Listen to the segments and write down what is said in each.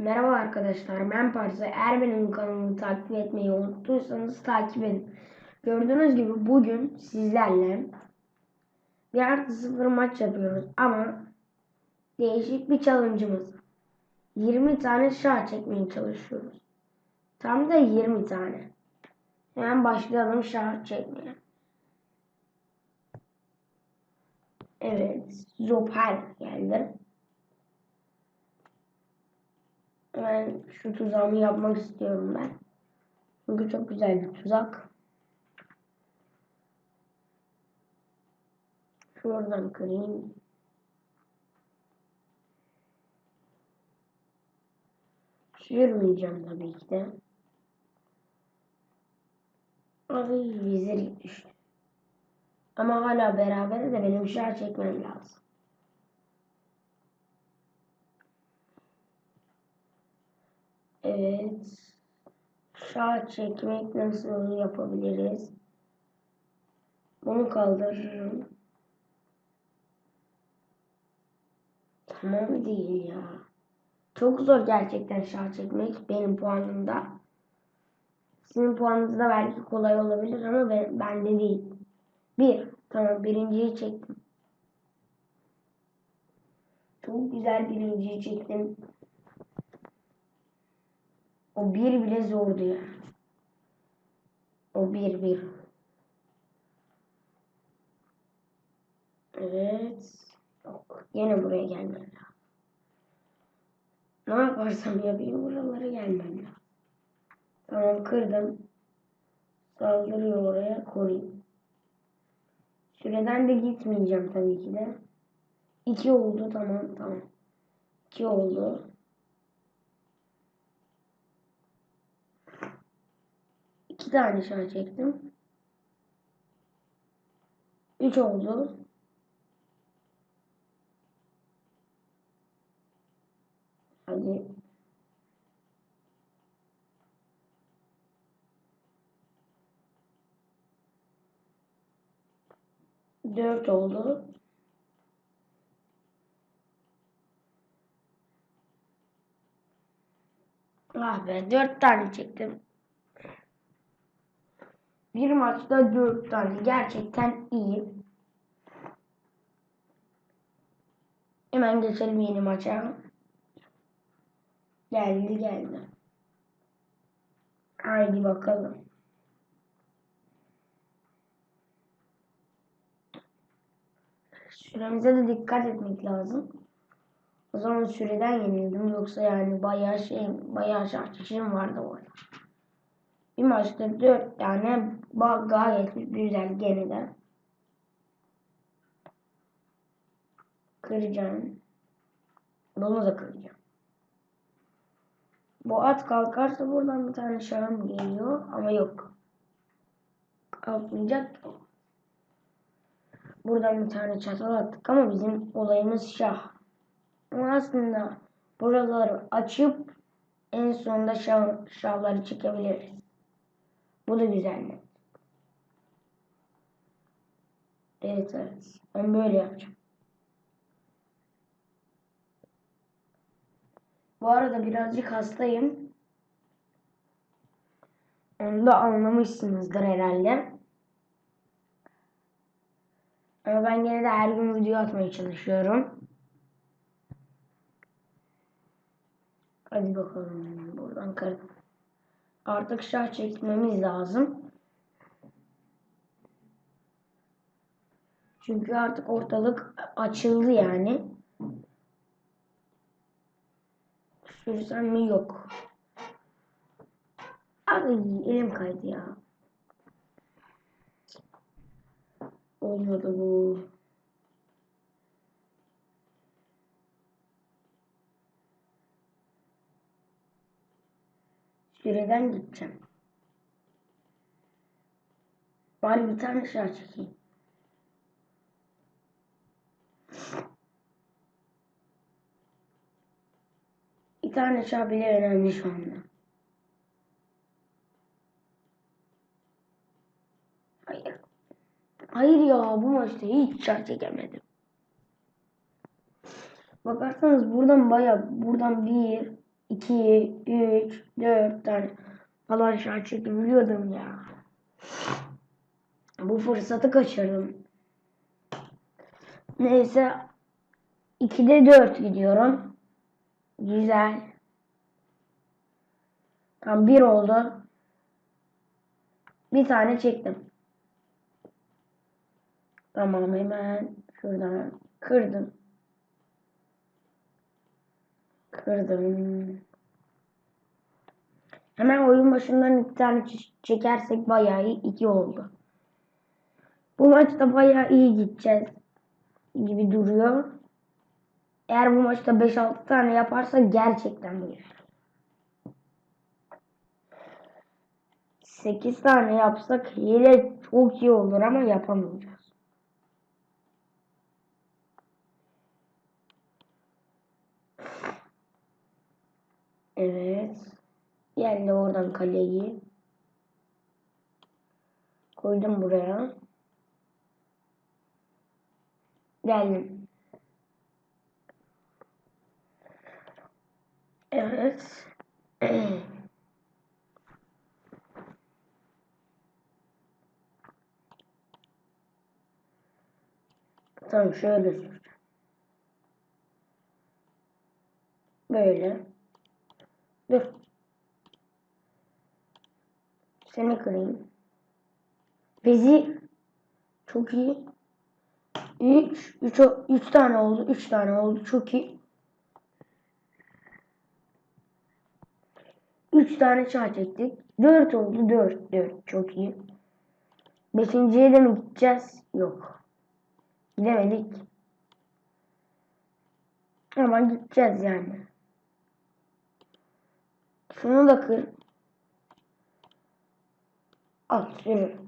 Merhaba arkadaşlar ben Parsa. Eğer benim kanalımı takip etmeyi unuttuysanız takip edin. Gördüğünüz gibi bugün sizlerle bir artı sıfır maç yapıyoruz ama değişik bir challenge'ımız var. 20 tane şah çekmeye çalışıyoruz. Tam da 20 tane. Hemen başlayalım şah çekmeye. Evet, Zopal geldi. Hemen şu tuzağımı yapmak istiyorum ben. Çünkü çok güzel bir tuzak. Şuradan kırayım. Sürmeyeceğim tabii ki de. Ay vizir düştü. Ama hala beraber de benim şah çekmem lazım. Evet. Şah çekmek nasıl yapabiliriz? Bunu kaldırırım. Tamam değil ya. Çok zor gerçekten şah çekmek benim puanımda. Sizin puanınızda belki kolay olabilir ama ben, bende değil. Bir. Tamam birinciyi çektim. Çok güzel birinciyi çektim. O bir bile zordu ya. O bir bir. Evet. Yok. Yine buraya gelmem lazım. Ne yaparsam yapayım buralara gelmem lazım. Tamam kırdım. Saldırıyor oraya koruyayım. Süreden de gitmeyeceğim tabii ki de. İki oldu tamam tamam. İki oldu. İki tane şah çektim. Üç oldu. Hadi. Dört oldu. Ah be dört tane çektim. Bir maçta dört tane gerçekten iyi. Hemen geçelim yeni maça. Geldi geldi. Haydi bakalım. Süremize de dikkat etmek lazım. O zaman süreden yenildim. Yoksa yani bayağı şey, bayağı şartışım vardı orada. Bir maçta dört tane gayet güzel gene de. Kıracağım. Bunu da kıracağım. Bu at kalkarsa buradan bir tane şahım geliyor ama yok. Kalkmayacak. Buradan bir tane çatal attık ama bizim olayımız şah. Ama aslında buraları açıp en sonunda şah, şahları çekebiliriz. Bu da güzel mi? Evet evet. Ben böyle yapacağım. Bu arada birazcık hastayım. Onu da anlamışsınızdır herhalde. Ama ben gene de her gün video atmaya çalışıyorum. Hadi bakalım. Buradan kırdım. Artık şah çekmemiz lazım. Çünkü artık ortalık açıldı yani. Sürsem mi yok. Ay elim kaydı ya. Olmadı bu. Süreden gideceğim. Bari bir tane şah çekeyim. Bir tane şah bile önemli şu anda. Hayır. Hayır ya bu maçta hiç şah çekemedim. Bakarsanız buradan baya buradan bir 2, 3, 4 tane falan şarj çekebiliyordum ya. Bu fırsatı kaçırdım. Neyse 2'de 4 gidiyorum. Güzel. Tam 1 oldu. Bir tane çektim. Tamam hemen şuradan kırdım. Kırdım. Hemen oyun başından iki tane çekersek bayağı iyi. iki oldu. Bu maçta bayağı iyi gideceğiz gibi duruyor. Eğer bu maçta 5-6 tane yaparsa gerçekten bu 8 tane yapsak hile çok iyi olur ama yapamayacağız. Evet. Geldi oradan kaleyi. Koydum buraya. Geldim. Evet. Tamam şöyle. Böyle. Dur. Seni kırayım. Vezir. Çok iyi. 3 3 3 tane oldu. 3 tane oldu. Çok iyi. 3 tane çağ çektik. 4 oldu. 4 4 çok iyi. Beşinciye de mi gideceğiz? Yok. Gidemedik. Ama gideceğiz yani. Şunu da kır. At yürü.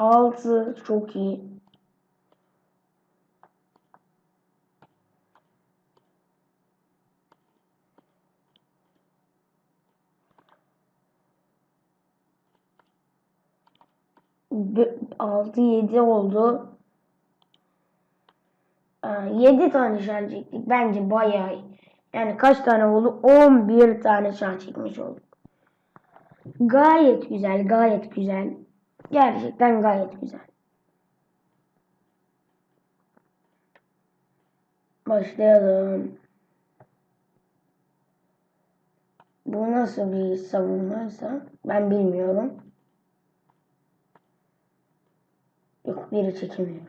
6 çok iyi. Be- Altı yedi oldu. 7 tane şan çektik. Bence bayağı iyi. Yani kaç tane oldu? 11 tane şan çekmiş olduk. Gayet güzel, gayet güzel. Gerçekten gayet güzel. Başlayalım. Bu nasıl bir savunmaysa ben bilmiyorum. Yok biri çekemiyor.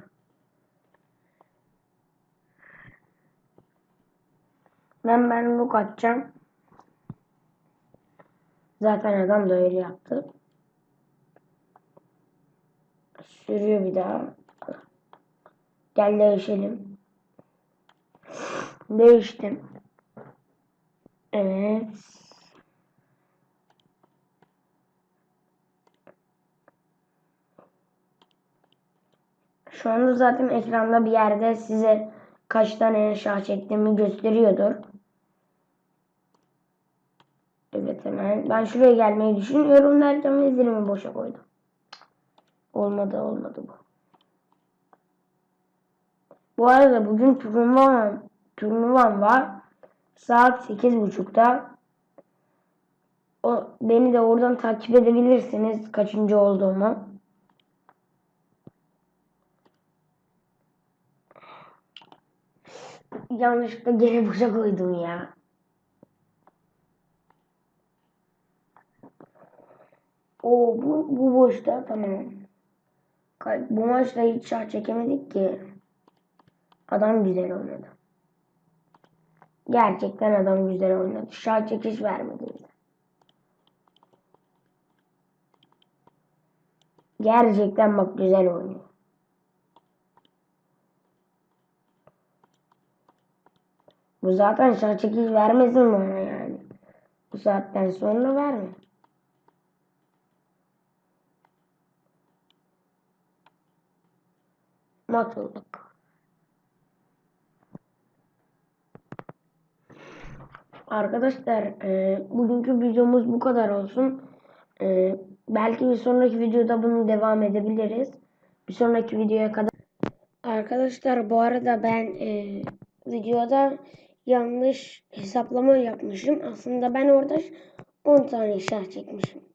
Ben ben look atacağım. Zaten adam da öyle yaptı. Sürüyor bir daha. Gel değişelim. Değiştim. Evet. Şu anda zaten ekranda bir yerde size kaç tane eşya çektiğimi gösteriyordur. Evet hemen. Ben şuraya gelmeyi düşünüyorum derken vezirimi boşa koydum. Olmadı olmadı bu. Bu arada bugün turnuvam, turnuvam var. Saat 8.30'da. O, beni de oradan takip edebilirsiniz kaçıncı olduğumu. Yanlışlıkla geri boşa koydum ya. O bu, bu boşta tamam. Bu maçta hiç şah çekemedik ki. Adam güzel oynadı. Gerçekten adam güzel oynadı. Şah çekiş vermedi. Gerçekten bak güzel oynuyor. Bu zaten şah çekiş vermesin bana yani. Bu saatten sonra verme. Mat olduk. Arkadaşlar e, bugünkü videomuz bu kadar olsun. E, belki bir sonraki videoda bunu devam edebiliriz. Bir sonraki videoya kadar. Arkadaşlar bu arada ben e, videoda yanlış hesaplama yapmışım. Aslında ben orada 10 tane şah çekmişim.